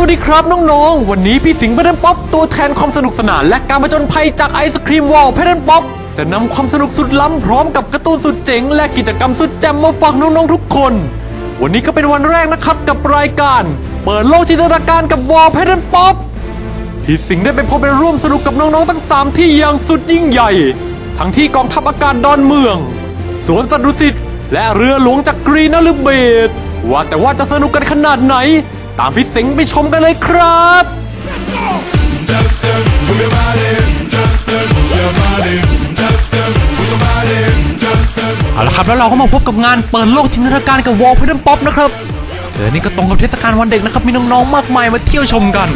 วัสดีครับน้องๆ วันนี้พี่สิงห์เพดนป๊อปตัวแทนความสนุกสนาน และการผจญภัยจากไอศครีมวอลเพดนป๊อปจะนำความสนุกสุดล้ำพร้อมกับการ์ตูนสุดเจ๋ง และกิจกรรมสุดแจ่มมาฝากน้องๆทุกคน วันนี้ก็เป็นวันแรกนะครับกับรายการ เปิดโลกจินตนาการกับวอลเพดนป๊อปพี่สิงห์ได้ไปพบไปร่วมสนุกกับน้องๆทั้งสามที่อย่างสุดยิ่งใหญ่ ทั้งที่กองทัพอากาศดอนเมือง สวนสัตว์ดุสิตและเรือหลวงจักกรีนฤเบศรว่าแต่ว่าจะสนุกกันขนาดไหน ตามพี่สิงห์ไปชมกันเลยครับ เอาละครับแล้วเราก็มาพบกับงานเปิดโลกจินตนาการกับวอลเพดนป๊อปนะครับเออนี่ก็ตรงกับเทศกาลวันเด็กนะครับ มีน้องๆมากมายมาเที่ยวชมกัน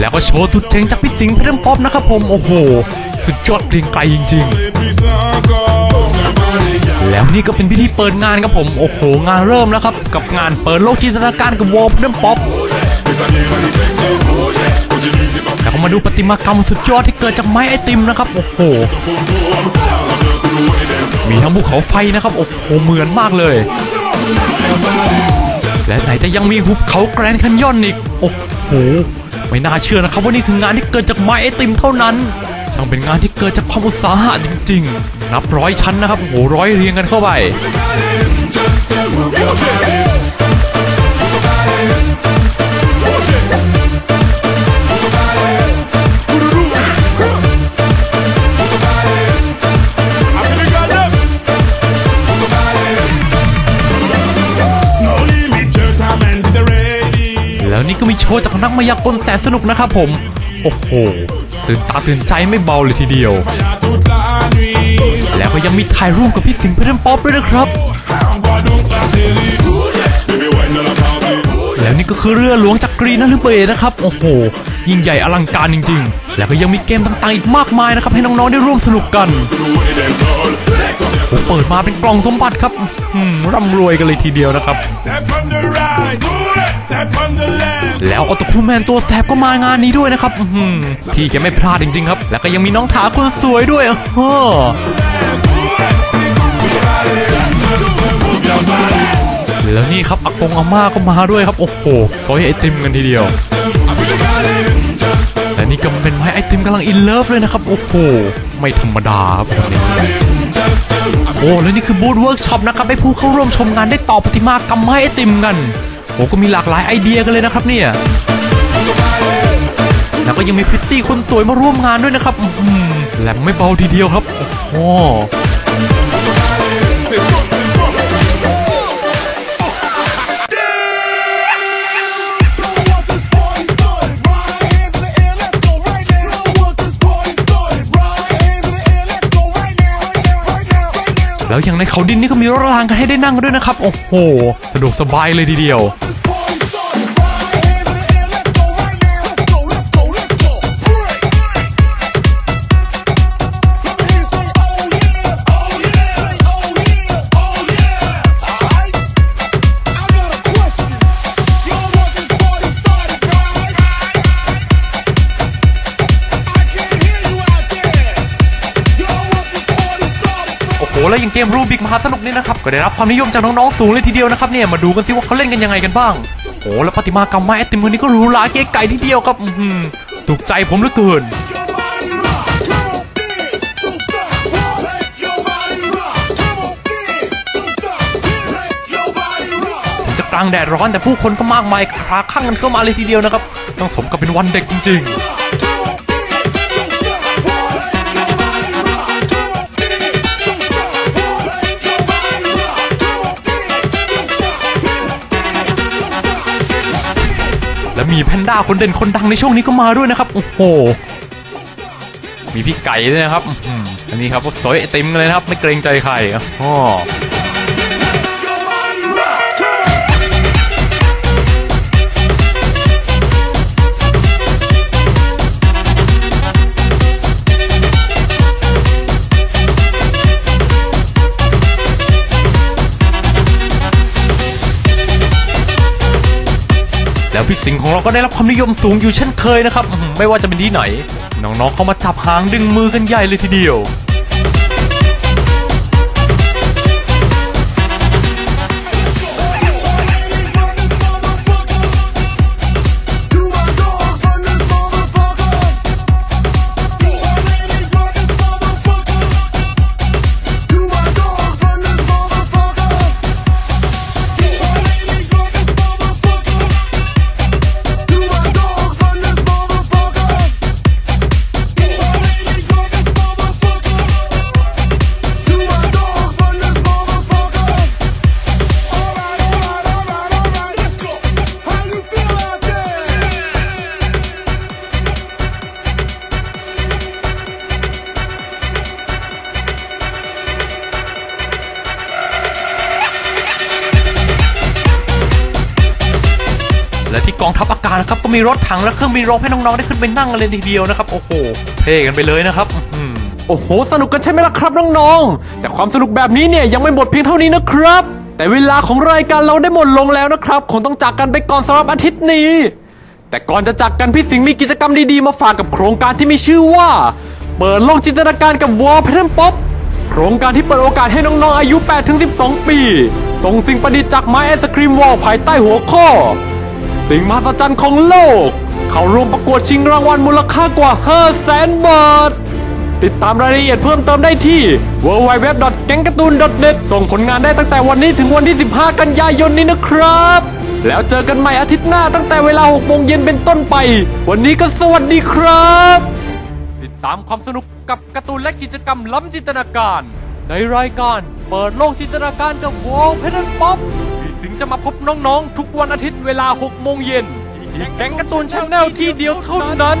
แล้วก็โชว์สุดเจ๋งจากพี่สิงห์เพดนป๊อปนะครับผมโอ้โห สุดยอดเกรียงไกรจริง ๆ แล้วนี่ก็เป็นพิธีเปิดงานครับผม โอ้โห งานเริ่มแล้วครับ กับงานเปิดโลกจินตนาการกับวอลเพนป๊อปแล้วมาดูประติมากรรมสุดยอดที่เกิดจากไม้ไอติมนะครับ โอ้โห มีทั้งภูเขาไฟนะครับ โอ้โห เหมือนมากเลย และไหนจะยังมีหุบเขาแกรนด์แคนยอนอีก โอ้โห ไม่น่าเชื่อนะครับว่านี่คืองานที่เกิดจากไม้ไอติมเท่านั้นางเป็นงานที่เกิดจากความอุตสาหะจริง ๆ นับร้อยชั้นนะครับโอ้โหร้อยเรียงกันเข้าไปแล้วนี่ก็มีโชว์จากนักมายากลแสนสนุกนะครับผม โอ้โห ตื่นตาตื่นใจไม่เบาเลยทีเดียว แล้วก็ยังมีถ่ายรูปกับพี่สิงห์เพชรป๊อปด้วยนะครับ แล้วนี่ก็คือเรือหลวงจักรีนฤเบศรนะครับ โอ้โห ยิ่งใหญ่อลังการจริง ๆ แล้วก็ยังมีเกมต่างๆอีกมากมายนะครับ ให้น้องๆได้ร่วมสนุกกันโอ้เปิดมาเป็นกล่องสมบัติครับร่ำรวยกันเลยทีเดียวนะครับ แล้วออโตคูแมนตัวแสบก็มางานนี้ด้วยนะครับพี่แกไม่พลาดจริง ๆ ครับ แล้วก็ยังมีน้องถาคนสวยด้วยอ้แล้วนี่ครับอากงอาม่าก็มาด้วยครับ โอ้โหซอยไอติมกันทีเดียวและนี่ก็เป็นไม้ไอติมกำลังอินเลิฟเลยนะครับ โอ้โห ไม่ธรรมดาครับคนนี้โอ้แล้วนี่คือบูธเวิร์กช็อปนะครับให้ผู้เข้าร่วมชมงานได้ต่อประติมากรรมไม้ไอติมกัน อ้ก็มีหลากหลายไอเดียกันเลยนะครับเนี่ยแล้วก็ยังมีพิตตี้คนสวยมาร่วมงานด้วยนะครับแหลมไม่เบาทีเดียวครับโอ้โหแล้วอย่างในเขาดินนี่ก็มีรถรางกันให้ได้นั่งด้วยนะครับ โอ้โห สะดวกสบายเลยทีเดียว แล้วอย่างเกมรูบิกมหาสนุกนี่นะครับก็ได้รับความนิยมจากน้องๆสูงเลยทีเดียวนะครับเนี่ยมาดูกันสิว่าเขาเล่นกันยังไงกันบ้างโอ้แล้วประติมากรรมไม้ไอติมคนนี้ก็รูหราเก๋ไก่ทีเดียวครับอือหือถูกใจผมเหลือเกินจะกลางแดดร้อนแต่ผู้คนก็มากมายคลาคลั่งกันเข้ามาเลยทีเดียวนะครับต้องสมกับเป็นวันเด็กจริง ๆ และมีแพนด้าคนเด่นคนดังในช่วงนี้ก็มาด้วยนะครับ โอ้โห มีพี่ไก่ด้วยนะครับ อันนี้ครับก็สวยไอติมเลยนะครับ ไม่เกรงใจใครอ๋อ พี่สิงห์ของเราก็ได้รับความนิยมสูงอยู่เช่นเคยนะครับ ไม่ว่าจะเป็นที่ไหน น้องๆ เขามาจับหางดึงมือกันใหญ่เลยทีเดียว องทัพอากาศนะครับก็มีรถถังและเครื่องบินรบให้น้องๆได้ขึ้นไปนั่งกันเลยทีเดียวนะครับโอ้โหเท่กันไปเลยนะครับโอ้โห สนุกกันใช่ไหมล่ะครับน้องๆแต่ความสนุกแบบนี้เนี่ยยังไม่หมดเพียงเท่านี้นะครับ แต่เวลาของรายการเราได้หมดลงแล้วนะครับคงต้องจากกันไปก่อนสำหรับอาทิตย์นี้ แต่ก่อนจะจากกันพี่สิงห์มีกิจกรรมดีๆมาฝากกับโครงการที่มีชื่อว่า เปิดโลกจินตนาการกับวอลเพนป๊อปโครงการที่เปิดโอกาสให้น้องๆอายุ 8-12 ปี ส่งสิ่งประดิษฐ์จากไม้ไอศครีมวอลภายใต้หัวข้อ สิ่งมหัศจรรย์ของโลก เขาร่วมประกวดชิงรางวัลมูลค่ากว่า 5 0 0แสนบาท ติดตามรายละเอียดเพิ่มเติมได้ที่ www.gangkartoon.net ส่งผลงานได้ตั้งแต่วันนี้ถึงวันที่ 15 กันยายนนี้นะครับ แล้วเจอกันใหม่อาทิตย์หน้าตั้งแต่เวลา6โมงเย็นเป็นต้นไป วันนี้ก็สวัสดีครับ ติดตามความสนุกกับการ์ตูนและกิจกรรมล้ำจินตนาการ ในรายการเปิดโลกจินตนาการกับวอลเพนป๊อป สิงจะมาพบน้องๆ ทุกวันอาทิตย์เวลา 6 โมงเย็นแก๊งการ์ตูนชาแนลที่เดียวเท่านั้น